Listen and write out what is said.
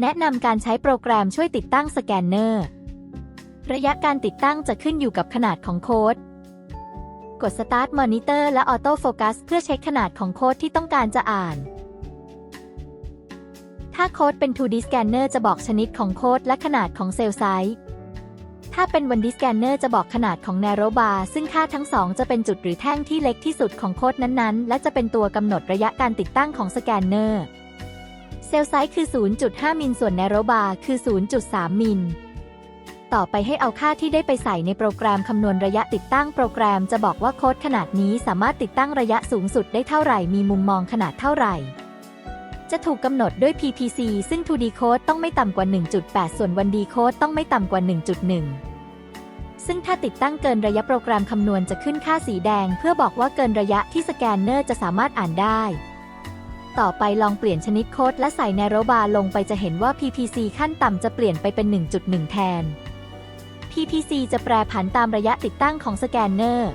แนะนำการใช้โปรแกรมช่วยติดตั้งสแกนเนอร์ ระยะการติดตั้งจะขึ้นอยู่กับขนาดของโค้ด กด Start Monitor และ Auto Focus เพื่อเช็คขนาดของโค้ดที่ต้องการจะอ่าน ถ้าโค้ดเป็น 2D Scanner จะบอกชนิดของโค้ดและขนาดของเซลล์ไซส์ถ้าเป็น 1D Scanner จะบอกขนาดของ Narrow Bar ซึ่งค่าทั้งสองจะเป็นจุดหรือแท่งที่เล็กที่สุดของโค้ดนั้นๆ และจะเป็นตัวกำหนดระยะการติดตั้งของสแกนเนอร์ ซลล์ไซส์คือ 0.5 มิลส่วน Narrow Bar คือ 0.3 มิล ต่อไปให้เอาค่าที่ได้ไปใส่ในโปรแกรมคำนวณระยะติดตั้งโปรแกรมจะบอกว่าโค้ดขนาดนี้สามารถติดตั้งระยะสูงสุดได้เท่าไหร่มีมุมมองขนาดเท่าไหร่ จะถูกกำหนดด้วย PPC ซึ่ง 2D Code ต้องไม่ต่ำกว่า 1.8 ส่วน 1D Code ต้องไม่ต่ำกว่า 1.1ซึ่งถ้าติดตั้งเกินระยะโปรแกรมคำนวณจะขึ้นค่าสีแดง เพื่อบอกว่าเกินระยะที่สแกนเนอร์จะสามารถอ่านได้ ต่อไปลองเปลี่ยนชนิดโค้ดและใส่ Narrow Bar ลงไปจะเห็นว่า PPC ขั้นต่ำจะเปลี่ยนไปเป็น 1.1 แทน PPC จะแปรผันตามระยะติดตั้งของสแกนเนอร์